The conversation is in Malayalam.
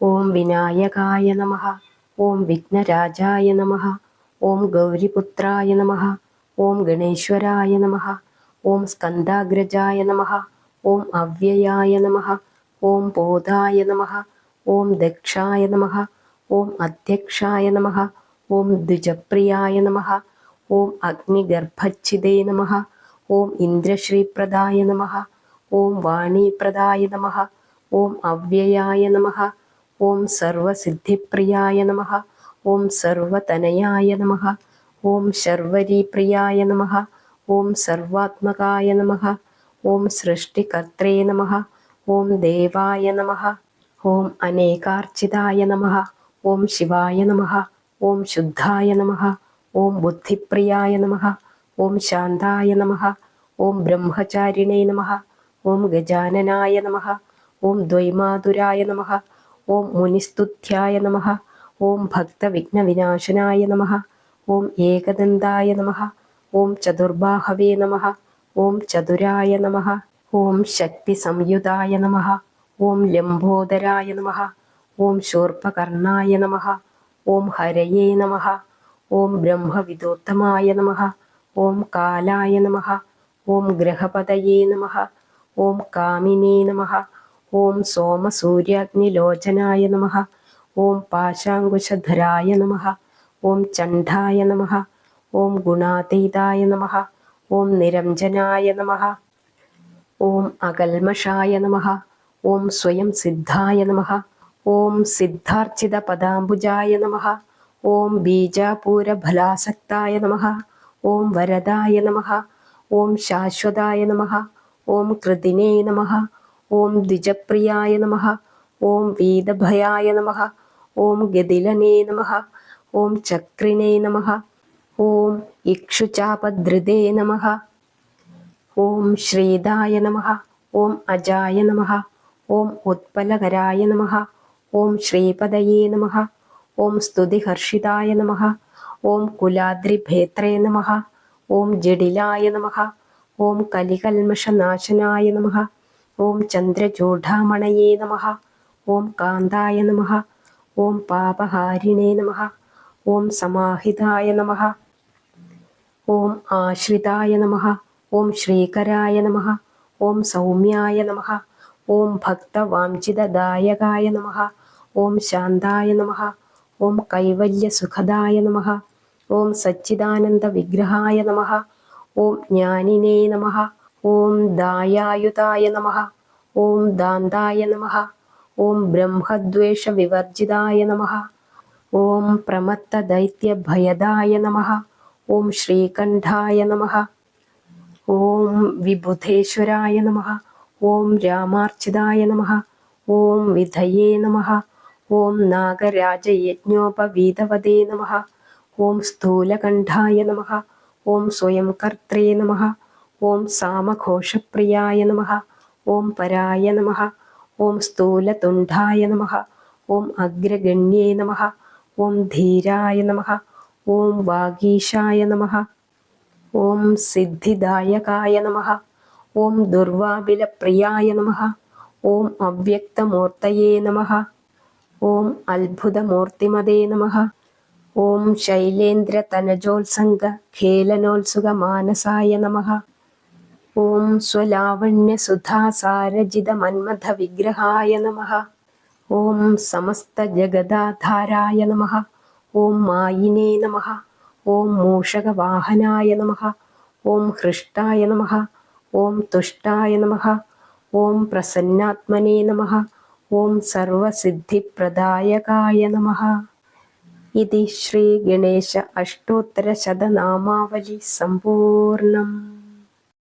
ഓം വിനായകായ നമ ഓം വിഘ്നരാജായ നമ ഓം ഗൗരിപുത്രായ നമ ഓം ഗണേശ്വരായ നമ ഓം സ്കന്ദാഗ്രജായ നമ ഓം അവ്യയായ നമ ഓം ബോധായ നമ ഓം ദക്ഷായ നമ ഓം അധ്യക്ഷായ നമ ഓം ദ്വിജപ്രിയായ നമ ഓം അഗ്നിഗർഭച്ഛിതേ നമ ഓം ഇന്ദ്രശ്രീപ്രദായ നമ ഓം വാണീപ്രദായ നമ ഓം അവ്യയായ നമ ഓം സർവസിദ്ധിപ്രിയായ നമ ഓം സർവതനയായ നമ ഓം ശർവരീപ്രിയായ നമ ഓം സർവാത്മകായ നമ ഓം സൃഷ്ടികർത്തേ നമ ഓം ദേവായ നമ ഓം അനേകാർച്ചിതായ നമ ഓം ശിവായ നമ ഓം ശുദ്ധായ നമ ഓം ബുദ്ധിപ്രിയായ നമ ഓം ശാന്തായ നമ ഓം ബ്രഹ്മചാരിണേ നമ ഓം ഗജാനനായ നമ ഓം ദ്വൈമാതുരായ നമ ഓം മുനിസ്തുധ്യായ നമ ഓം ഭക്തവിഘ്നവിനാശനായ നമ ഓം ഏകദന്തായ നമ ഓം ചതുർബാഹവേ നമ ഓം ചതുരായ നമ ഓം ശക്തിസംയുതായ നമ ഓം ലംബോദരായ നമ ഓം ശൂർപ്പകർണായ നമ ഓം ഹരയേ നമ ഓം ബ്രഹ്മവിദോത്തമായ നമ ഓം കാലായ നമ ഓം ഗ്രഹപതയേ നമ ഓം കാമിനേ നമ ഓം സോമസൂര്യാഗ്നിലോചനായ നമ ഓം പാശാങ്കുശധരായ നമ ഓം ചണ്ഡായ നമ ഓം ഗുണാതീതായ നമ ഓം നിരഞ്ജനായ നമ ഓം അകൽമഷായ നമ ഓം സ്വയം സിദ്ധായ നമ ഓം സിദ്ധാർച്ചിത പദാംബുജായ നമ ഓം ബീജാപൂരഫലാസക്തായ നമ ഓം വരദായ നമ ഓം ശാശ്വതായ നമ ഓം കൃതിനേ നമ ഓം ദ്വിജപ്രിയായ നമ ഓം വീതഭയായ നമ ഓം ഗതിലനേ നമ ഓം ചക്രിനേ നമ ഓം ഇക്ഷുചാപധൃതേ നമ ഓം ശ്രീതായ നമ ഓം അജായ നമ ഓം ഉത്പലകരായ നമ ഓം ശ്രീപദയേ നമ ഓം സ്തുതിഹർഷിതായ നമ ഓം കുലാദ്രിഭേത്രേ നമ ഓം ജഡിലായ നമ ഓം കലികൽമഷനാശനായ നമ ഓം ചന്ദ്രചൂഢാമണയേ നമ ഓം കാന്തായ നമ ഓം പാപഹാരിണേ നമ ഓം സമാഹിതായ നമ ഓം ആശ്രിതായ നമ ഓം ശ്രീകരായ നമ ഓം സൗമ്യായ നമ ഓം ഭക്തവാഞ്ചിതദായകായ നമ ഓം ശാന്തായ നമ ഓം കൈവല്യസുഖദായ നമ ഓം സച്ചിദാനന്ദ വിഗ്രഹായ നമ ഓം ജ്ഞാനിനേ നമ ഓം ദായായുതായ നമ ഓം ദാന്തായ നമ ഓം ബ്രഹ്മദ്വേഷ വിവർജിതായ നമ ഓം പ്രമത്ത ദൈത്യഭയദായ നമ ഓം ശ്രീകണ്ഠായ നമ ഓം വിബുധേശ്വരായ നമ ഓം രാമാർച്ചിതായ നമ ഓം വിധയേ നമ ഓം നാഗരാജയജ്ഞോപവീതവതേ നമ ഓം സ്ഥൂലകണ്ഠായ നമ ഓം സ്വയം കർത്രേ നമ ഓം സാമഘോഷപ്രിയായ നമ ഓം പരായ നമ ഓം സ്ഥൂലതുണ്ഡായ നമ ഓം അഗ്രഗണ്യേ നമ ഓം ധീരായ നമ ഓം വാഗീശായ നമ ഓം സിദ്ധിദായകായ നമ ഓം ദുർവാബിലപ്രിയായ നമ ഓം അവ്യക്തമൂർത്തയേ നമ ഓം അത്ഭുതമൂർത്തിമതേ നമ ഓം ശൈലേന്ദ്രതനജോത്സംഗ ഖേലനോത്സുക മാനസായ നമ ഓം സ്വലാവണ്യസുധാസാരജിതമന്മഥവിഗ്രഹായ നമ. ഓം സമസ്തജഗദാധാരായ നമ. ഓം മായിനേ നമ. ഓം മൂഷകവാഹനായ നമ. ഓം ഹൃഷ്ടായ നമ. ഓം തുഷ്ടായ നമ. ഓം പ്രസന്നാത്മനേ നമ. ഓം സർവസിദ്ധിപ്രദായകായ നമ. ഗണേശ അഷ്ടോത്തര ശതനാമാവലി സമ്പൂർണം